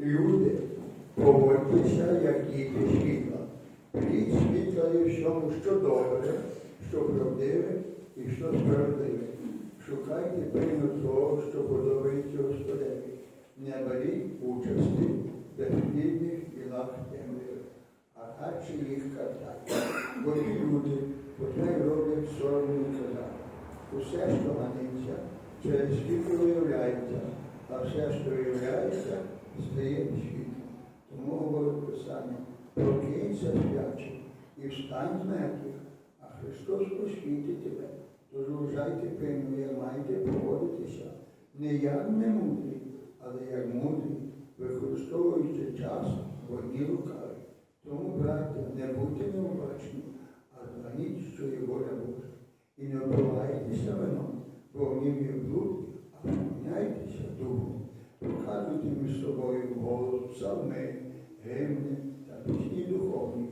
Люди, поводьтеся, як діти світла. Плід світла є всьому, що добре, що правдиве і що справедливе. Шукайте пильно того, що подобається Господеві. Не беріть участі в безплідних ділах темряви, а радше їх картати. Бо ті люди, потай роблять соромні казати. Усе, що ганиться, через світло виявляється, а все, що виявляється, стає світлом. Тому говорить Писання, прокинься спячий і встань з мертвих, а Христос освітить тебе. Тож вважайте пильно, як маєте поводитися, не як не мудрі, але як мудрі, використовуючи час в одній рукаві. Тому, браття, не будьте необачні, а зганіть, що є воля Божа. І не обривайтеся вином, бо в нім є блуд, а поміняйтеся духом. Показуйте між собою голос, псалми, гимни та пісні духовні,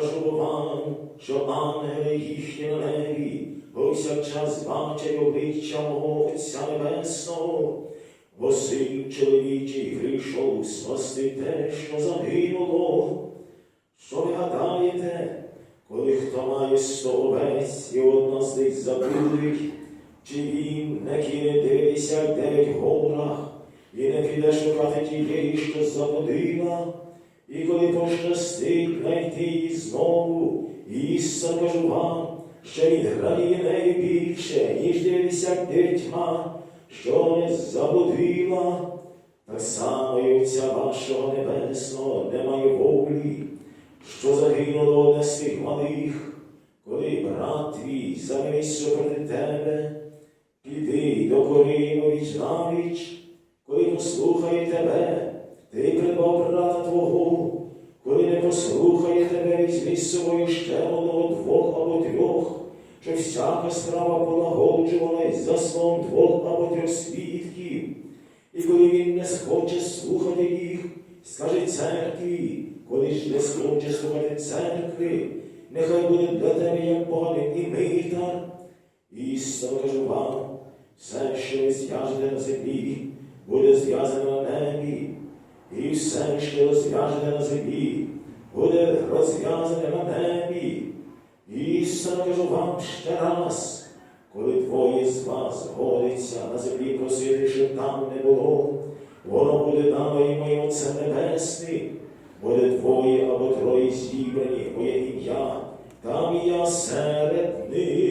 Кажу вам, що ангели їхні на небі, повсякчас бачать обличчя мого Отця Небесного, бо син чоловічий прийшов спасти те, що загинуло. Що ви гадаєте, коли хто має сто і одна з них забудуть, чи він не кине дев'ятдесят дев'ять в горах і не піде шукати тієї, що заблудила, і коли пощастить знайти її знову, істинно кажу вам, що він радіє нею більше, ніж дев'ятдесят дев'ятьма, що не заблудила. Так само і Отця вашого Небесного немає волі, що загинуло одне з тих малих, коли брат твій замисив проти тебе, піди до корину віч навіч, коли послухає тебе, ти придбав брата твого, коли не послухає тебе, візьми з собою ще одного двох або трьох, що всяка справа полагоджувалась за словом двох або трьох свідків. І коли він не схоче слухати їх, скаже церкві, коли ж не схоче слухати церкви, нехай буде для тебе як поле і мита. Істинно кажу вам, все, що ви зв'яжете на землі, буде зв'язане на небі, і все, що розв'яжете на землі, буде розв'язане на небі. Істинно кажу вам ще раз, коли двоє з вас згодиться на землі просити, щоб там не було, воно буде дано і моє Отце Небесний, буде двоє або троє зібрані моє ім'я, там і я серед них.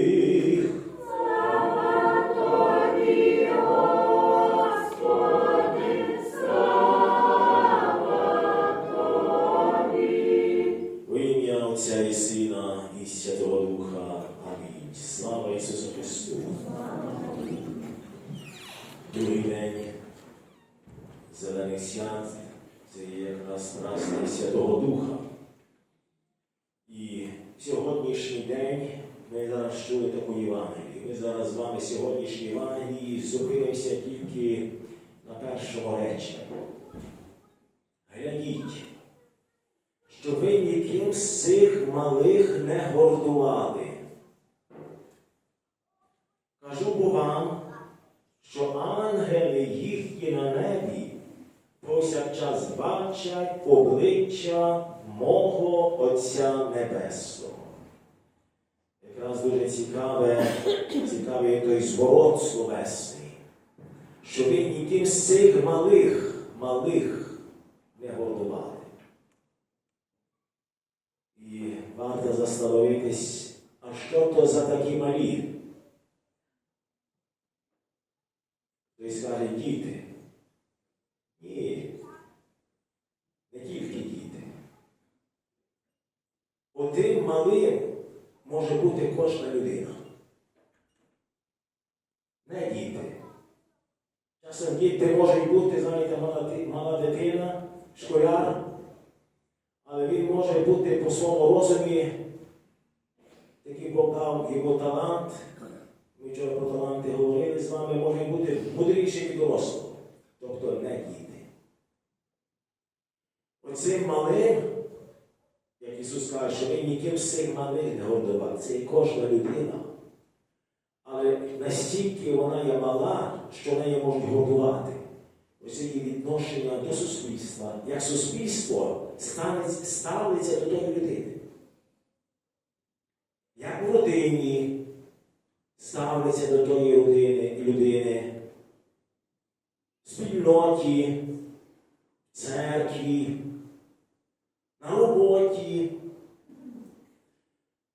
Якраз праздник Святого Духа. І сьогоднішній день ми зараз чули таку Євангелію. Ми зараз з вами сьогоднішній Євангелії зупинимося тільки на першому реченні. Глядіть, що ви ніким з цих малих не гордували. Кажу бо вам, що ангели їхні на небі бачать обличчя мого Отця Небесного. Якраз дуже цікаве, цікавий той зворот словесний, що ви ніким з цих малих, малих не гордували. І варто застановитись, а що то за такі малі? Хтось каже, діти. Ні. Не тільки діти. Отим малим може бути кожна людина. Не діти. Часом діти можуть бути, знаєте, мала, мала дитина, школяр, але він може бути по своєму розумі, такий Бог дав його талант. Ми вчора про таланти говорили з вами, може бути мудріший від дорослого, тобто не діти. Оцим малим, як Ісус каже, що ми ніким з не гордували, це є кожна людина. Але настільки вона є мала, що нею можуть годувати. Ось її відношення до суспільства, як суспільство ставиться до тої людини. Як в родині ставиться до тої людини, людини, в спільноті, церкві, на роботі.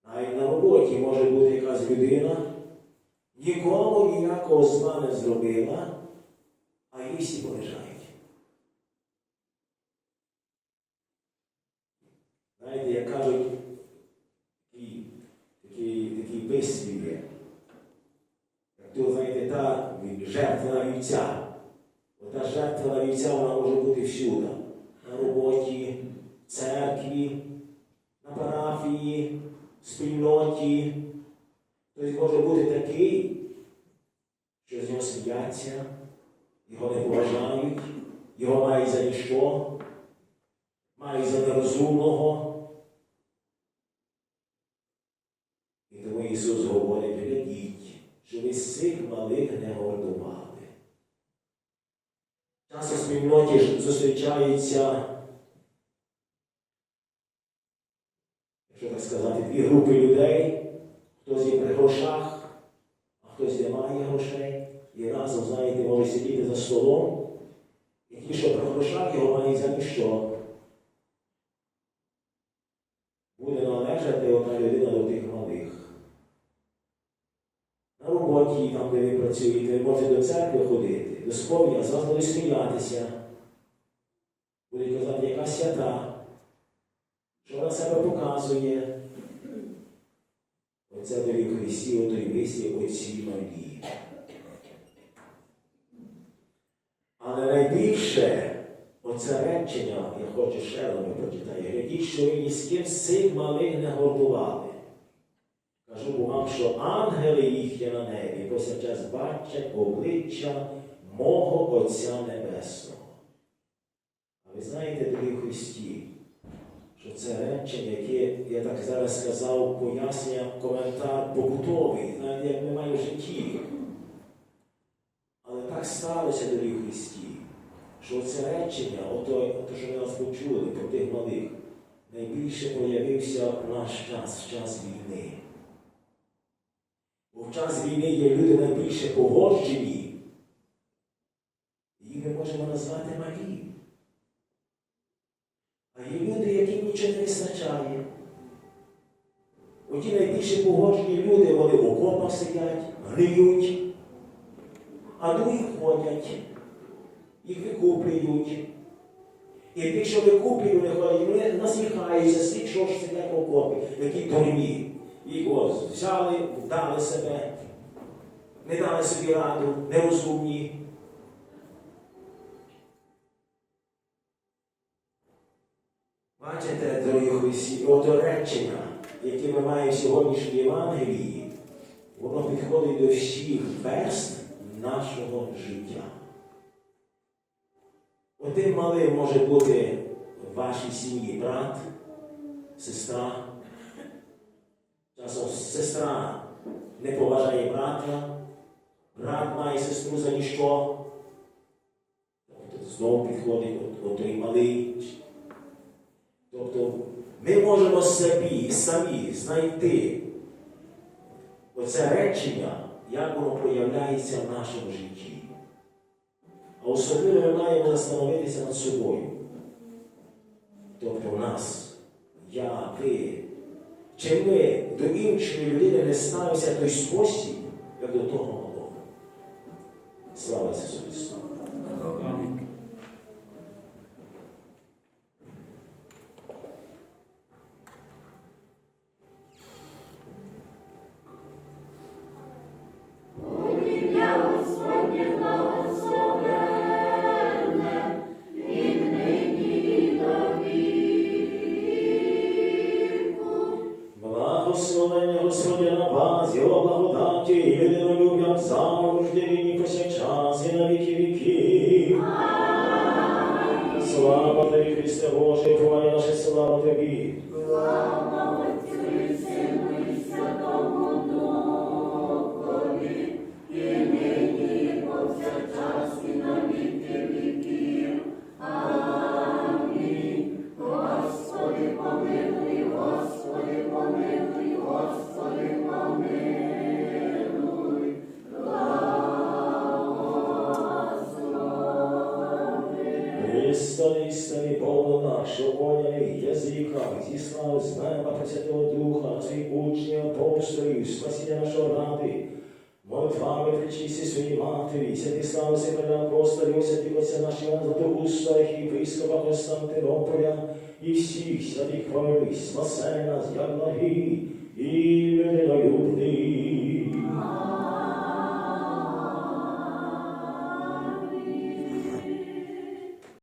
Навіть на роботі може бути якась людина, нікому ніякого зла не зробила, а їй всі поважають. Знаєте, як кажуть, такий, такий, такий вислів є. Як то, знаєте, та жертва вівця. Ота жертва вівця вона може бути всюди. На роботі, церкві, на парафії, в спільноті. Тобто може бути такий, що з нього сміяться, його не поважають, його мають за ніщо, мають за нерозумного. І тому Ісус говорить, глядіть, що ви з цих малих не гордували. Часто в спільноті зустрічаються, якщо так сказати, дві групи людей. Хтось є при грошах, а хтось не має грошей. І разом, знаєте, може сидіти за столом. І ті, що при грошах його мають за ніщо. Буде належати одна людина до тих малих. На роботі, там, де ви працюєте, ви можете до церкви ходити, до сповідя, з вас будуть сміятися. Будуть казати, яка свята, що себе показує. Оце дорі Христі, отой вислів оці малі. Але найбільше оце речення, я хочу ще раз прочитати, глядіть, що ви ні з ким цих малих не гордували. Кажу вам, що ангели їхні на небі повсякчас бачать обличчя мого Отця Небесного. А ви знаєте, дорогі Христі, що це речення, яке, я так зараз сказав, пояснення, коментар побутовий, знаєте, як немає в житті. Але так сталося, дорогі Христі, що це речення, ото, ото, що ми нас почули про тих малих, найбільше проявився в наш час, в час війни. Бо в час війни є люди найбільше погоджені. Їх ми можемо назвати малі. А є люди, яким нічого не вистачає. Оті найбільше погоджені люди, вони в окопах сидять, гниють, а другі ходять, їх викуплюють. І що викуплюють, вони ходять, вони насміхаються з тих, що ж сидять в окопі, які дурні. Їх ось взяли, вдали себе, не дали собі раду, нерозумні. І ото речення, яке ми маємо сьогоднішній Євангелії, воно підходить до всіх верст нашого життя. Отим малим може бути в вашій сім'ї брат, сестра. Часом сестра не поважає брата, брат має сестру за ніщо. Тобто знову підходить от, от той малий. Тобто ми можемо собі самі знайти оце речення, як воно проявляється в нашому житті. А особливо ми маємо застановитися над собою. Тобто нас, я, ви. Чи ми до іншої людини не ставимося той спосіб, як до того малого? Слава Ісусу Христу! Неба Пресвятого Духа, своїх учнів, апостолів, спасіння нашого ради, молитвами причисти своїй матері, святі слави себе апостолів, святі отця нашого Златоуста, єпископа Константинополя, і всіх святих хвалились, спасе нас, як благі і людинолюбні.